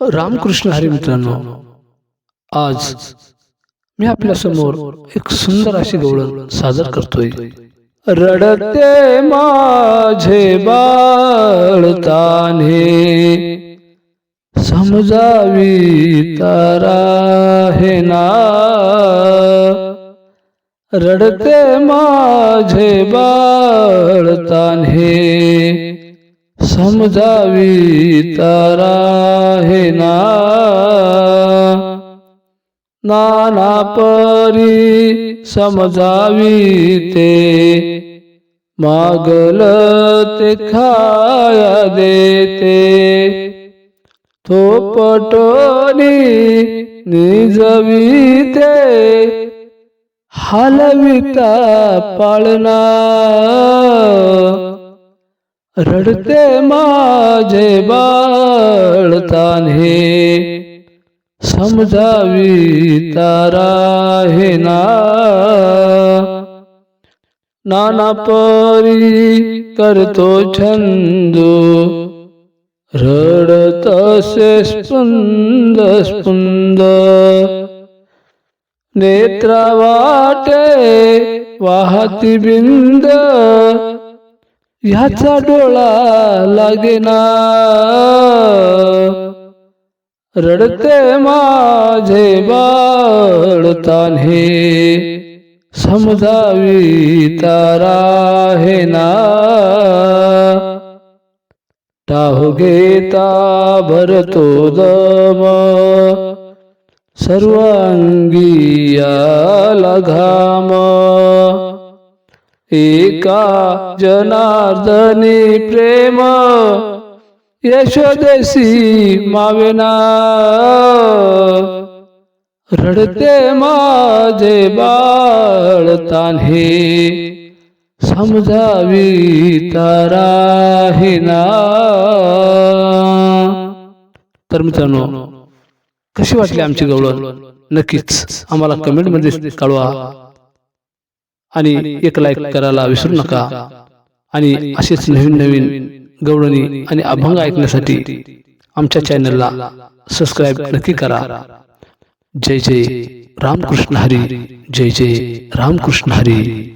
रामकृष्ण हरी मित्रांनो आज मी आपल्यासमोर एक सुंदर अशी गवळण सादर करतोय. रडते माझे बाळताने समजावी तारा हे ना? रडते माझे बाळताने समजावी तारा ना नाना परी समजावी ते मागल ते खाया देते. तो पटोनी निजवी ते हलविता पाळना रडते माझे बाळताने समजावी तारा हे नाना परी करतो छंदू. रडतसे स्पंद स्पंद. नेत्रा वाटे वाहती बिंद. ह्याचा डोळा लागेना. रडते माझे बाळताने समजावी तारा हे ना टाहू घेता भरतो दम. सर्वांगी आला घा. एका जनार्दनी प्रेम यशोदेसी मावेना. रडते माझे बाळताने समजावी तारा हे ना तर मित्रांनो कशी वाटली आमची गवळण? नक्कीच आम्हाला कमेंटमध्ये कळवा. आणि एक लाईक करायला विसरू नका. आणि असेच नवीन नवीन गवळणी आणि अभंग ऐकण्यासाठी आमच्या चॅनलला सबस्क्राईब नक्की करा. जय जय रामकृष्ण हरी. जय जय रामकृष्ण हरी.